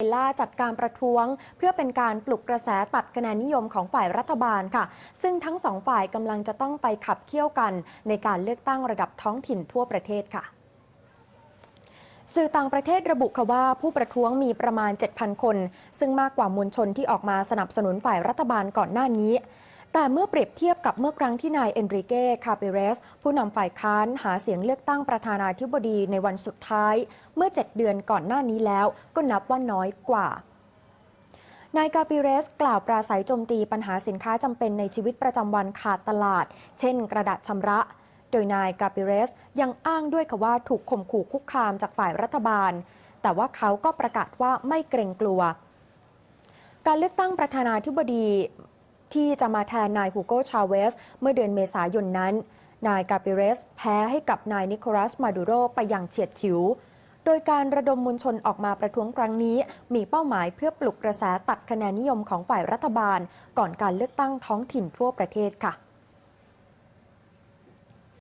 เวลาจัดการประท้วงเพื่อเป็นการปลุกกระแสตัดคะแนนนิยมของฝ่ายรัฐบาลค่ะ ซึ่งทั้งสองฝ่ายกำลังจะต้องไปขับเคี่ยวกันในการเลือกตั้งระดับท้องถิ่นทั่วประเทศค่ะสื่อต่างประเทศระบุค่ะว่าผู้ประท้วงมีประมาณ 7,000 คน ซึ่งมากกว่ามวลชนที่ออกมาสนับสนุนฝ่ายรัฐบาลก่อนหน้านี้ แต่เมื่อเปรียบเทียบกับเมื่อครั้งที่นายเอนริเก้ คาเปเรส ผู้นำฝ่ายค้านหาเสียงเลือกตั้งประธานาธิบดีในวันสุดท้าย เมื่อ 7 เดือนก่อนหน้านี้แล้ว ก็นับว่าน้อยกว่านายกาปิเรส กล่าวปราศัยโจมตีปัญหาสินค้าจำเป็นในชีวิตประจำวันขาดตลาด เช่น กระดาษชำระ โดยนายกาปิเรสยังอ้างด้วยค่ะว่าถูกข่มขู่คุกคามจากฝ่ายรัฐบาล แต่ว่าเขาก็ประกาศว่าไม่เกรงกลัว การเลือกตั้งประธานาธิบดี ที่จะมาแทนนายฮูโกชาเวส เมื่อเดือนเมษายนนั้น นายกาปิเรสแพ้ให้กับนายนิโคลัสมาดูโรไปอย่างเฉียดฉิว โดยการระดมมวลชนออกมาประท้วงครั้งนี้ มีเป้าหมายเพื่อปลุกกระแสตัดคะแนนนิยมของฝ่ายรัฐบาล ก่อนการเลือกตั้งท้องถิ่นทั่วประเทศค่ะ